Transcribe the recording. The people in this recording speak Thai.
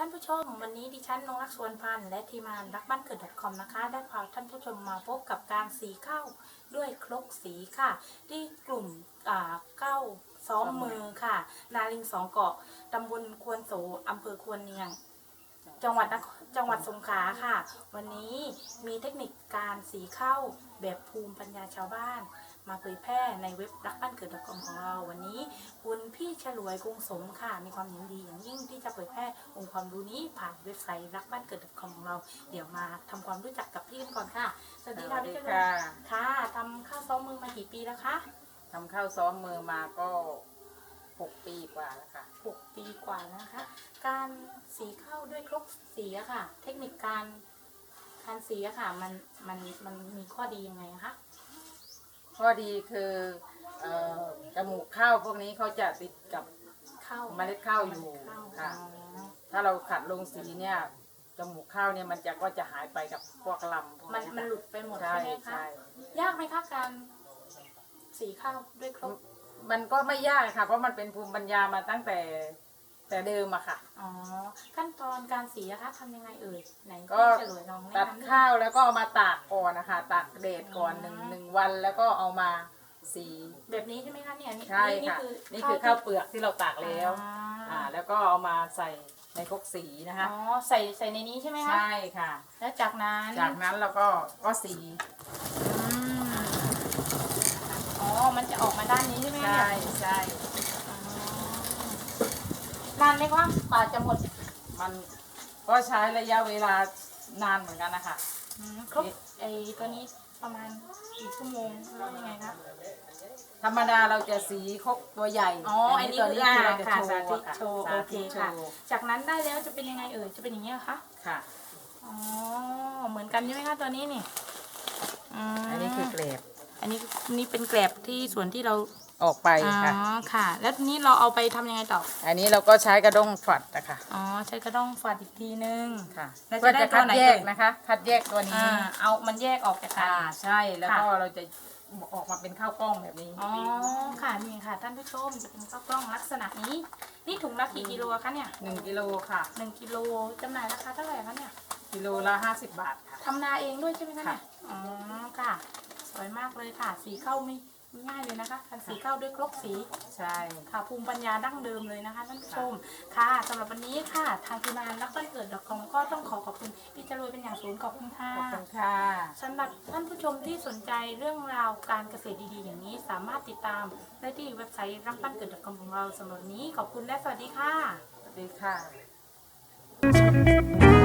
ท่านผู้ชม วันนี้ดิฉันนงรักสวนพันธ์และทีมงานรักบ้านเกิด .com นะคะ ได้พาท่านผู้ชมมาพบกับการสีข้าวด้วยครกสีค่ะ ที่กลุ่มอ่าเก้าซ้อมมือค่ะ นาลิงสองเกาะตำบลควนโสอำเภอควนเนียง จังหวัดนครจังหวัดสงขลาค่ะ วันนี้มีเทคนิคการสีข้าวแบบภูมิปัญญาชาวบ้าน มาเผยแพร่ในเว็บรักบ้านเกิด .com ของเราวันนี้ คุณพี่ฉลวยกรุงสมค่ะ มีความยินดีอย่างยิ่งที่จะเผยแพร่องค์ความรู้นี้ผ่านเว็บไซต์รักบ้านเกิด .com ของเรา เดี๋ยวมาทำความรู้จักกับพี่กันก่อนค่ะ สวัสดีค่ะพี่ฉลวยค่ะค่ะทำข้าวซ้อมมือมากี่ปีแล้วคะทำข้าวซ้อมมือมาก็หกปีกว่าแล้วค่ะหกปีกว่านะคะ การสีข้าวด้วยครกสีอะค่ะ เทคนิคการการสีอะค่ะ มันมันมันมีข้อดียังไงอะคะ ข้อดีคือเอ่อจมูกข้าวพวกนี้เขาจะติดกับข้าวเมล็ดข้าวอยู่เมล็ดข้าวค่ะอ๋อถ้าเราขัดลงสีเนี่ยจมูกข้าวเนี่ยมันจะก็จะหายไปกับพวกลำพวกมันเยมันหลุดไปหมดใช่ใช่ไหมคะ ใช่ ยากไหมคะการสีข้าวด้วยครก มันก็ไม่ยากค่ะ เพราะมันเป็นภูมิปัญญามาตั้งแต่ แต่เดิมอะค่ะ อ๋อ ขั้นตอนการสีอะคะทำยังไงเอ่ยไหนก็ พี่ฉลวยลองแนะตัดนำข้าวแล้วก็เอามาตากก่อนนะคะตากแดดก่อนหนึ่งอืมหนึ่งวันแล้วก็เอามาสีแบบนี้ใช่ไหมคะเนี่ยนี่ใช่ค่ะ นี่คือข้าวที่เปลือกที่เราตากแล้ว อ่า อ่าแล้วก็เอามาใส่ในครกสีนะคะ อ๋อใส่ใส่ในนี้ใช่ไหมคะใช่ค่ะ แล้วจากนั้นจากนั้นเราก็ก็สี อืมอ๋อมันจะออกมาด้านนี้ใช่ไหมคะใช่เนี่ย ใช่อ๋อ นานไหมคะกว่าจะหมดมันก็ใช้ระยะเวลานานเหมือนกันนะคะอืมครบไอ้ตัวนี้ประมาณกี่ชั่วโมงหรือยังไงคะ ธรรมดาเราจะสีครกตัวใหญ่อ๋ออันนี้ตัวคือนี้อ่าคือเราจะค่ะโชสาว์ธิตค่ะโชว์สาโอเคธิตโชค่ะว์จากนั้นได้แล้วจะเป็นยังไงเอ่ย จะเป็นอย่างนี้เหรอคะ ค่ะ อ๋อ เหมือนกันใช่ไหมคะตัวนี้นี่อืมอันนี้คือเกรดอันนี้นี่เป็นแกลบที่ส่วนที่เรา ออกไปอ๋อค่ะค่ะ แล้วทีนี้เราเอาไปทำยังไงต่อ อันนี้เราก็ใช้กระด้งฝัดนะคะอ๋อ ใช้กระด้งฝาดอีกทีนึง ค่ะแล้วจะเพื่อได้จะตัคัวดไหนแยกเอ่ย นะคะ คัดแยกตัวนี้อ่าเอามันแยกออกจากกันอ่าใช่แล้วก็ค่ะ เราจะออกมาเป็นข้าวกล้องแบบนี้ อ๋อค่ะนี่ค่ะ ท่านผู้ชมจะเป็นข้าวกล้องลักษณะนี้ นี่ถุงละกี่กิโลคะเนี่ยหนึ่งกิโลค่ะ หนึ่งกิโลจำหน่ายราคาเท่าไหร่คะเนี่ยกิโลละห้าสิบบาทค่ะ ทำนาเองด้วยใช่ไหมคะเนี่ยค่ะ อ๋อค่ะ สวยมากเลยค่ะ สีข้าวไม่ไม่ ง่ายเลยนะคะการสีข้าวด้วยครกสีใช่ ค่ะภูมิปัญญาดั้งเดิมเลยนะคะท่านผู้ชมค่ะสำหรับวันนี้ค่ะทางทีมงานรักบ้านเกิดดอกคอมก็ต้องขอขอบคุณพี่จรวยเป็นอย่างสูงขอบคุณค่ะขอบคุณค่ะสำหรับท่านผู้ชมที่สนใจเรื่องราวการเกษตรดีๆ อย่างนี้สามารถติดตามได้ที่เว็บไซต์รักบ้านเกิด .com ของเราสำหรับวันนี้ขอบคุณและสวัสดีค่ะสวัสดีค่ะ